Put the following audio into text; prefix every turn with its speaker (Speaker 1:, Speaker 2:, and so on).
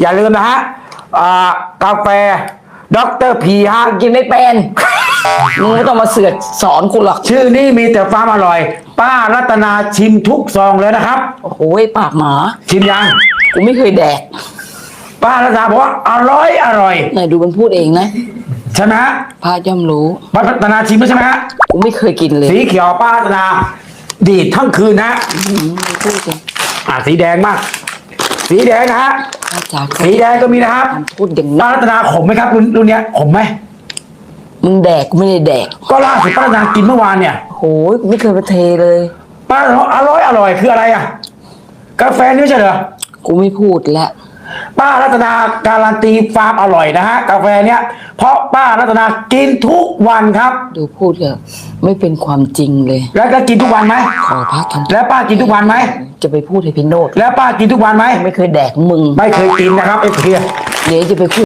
Speaker 1: อย่าลืมนะฮะอ่ากาแฟด็อกเตอร์พีฮะ
Speaker 2: กินไม่เป็นมึงไม่ต้องมาเสือกสอนกูหรอก
Speaker 1: ชื่อนี้มีแต่ความอร่อย ป้ารัตนาชิมทุกซองเลยนะครับ
Speaker 2: โอ้โหปากหมา
Speaker 1: ชิมยัง
Speaker 2: กูไม่เคยแดก
Speaker 1: ป้ารัตนาบอกว่าอร่อยอร่อย
Speaker 2: ไหนดูมันพูดเองนะ
Speaker 1: ใช่ไหมฮะ
Speaker 2: พระย่อมรู้
Speaker 1: ป้ารัตนาชิมแล้วใช่ไหมฮะ
Speaker 2: กูไม่เคยกินเลย
Speaker 1: สีเขียวป้ารัตนาดีดทั้งคืนนะฮะ
Speaker 2: อืมพูดเอง
Speaker 1: อ่าสีแดงมาก สีแดงนะฮะ
Speaker 2: พระจ๋า
Speaker 1: สีแดงก็มีนะครับ
Speaker 2: พูดอย่าง
Speaker 1: ป้า
Speaker 2: นั้น
Speaker 1: รัตนาขมไหมครับรุ่นรุ่นเนี้ยขมไหม
Speaker 2: มึงแดกกูไม่ได้แดก
Speaker 1: ก็ล่าสุดป้ารัตนากินเมื่อวานเนี่ย
Speaker 2: โอ้ยกูไม่เคยไปเทเลย
Speaker 1: ป้าบอกอร่อยอร่อยคืออะไรอะ กาแฟนี่ไม่ใช่เหรอ
Speaker 2: กูไม่พูดแล้ว
Speaker 1: ป้ารัตนาการันตีความอร่อยนะฮะกาแฟเนี้ยเพราะป้ารัตนากินทุกวันครับ
Speaker 2: ดูพูดเถอะไม่เป็นความจริงเลย
Speaker 1: แล้วก็กินทุกวันไหม
Speaker 2: ขอพระทำ
Speaker 1: แล้วป้ากินทุกวันไหม
Speaker 2: จะไปพูดให้พี่โนด
Speaker 1: แล้วป้ากินทุกวันไหม
Speaker 2: ไม่เคยแดกมึง
Speaker 1: ไม่เคยกินนะครับไอ้เพีย
Speaker 2: เดี๋ยวจะไปพูด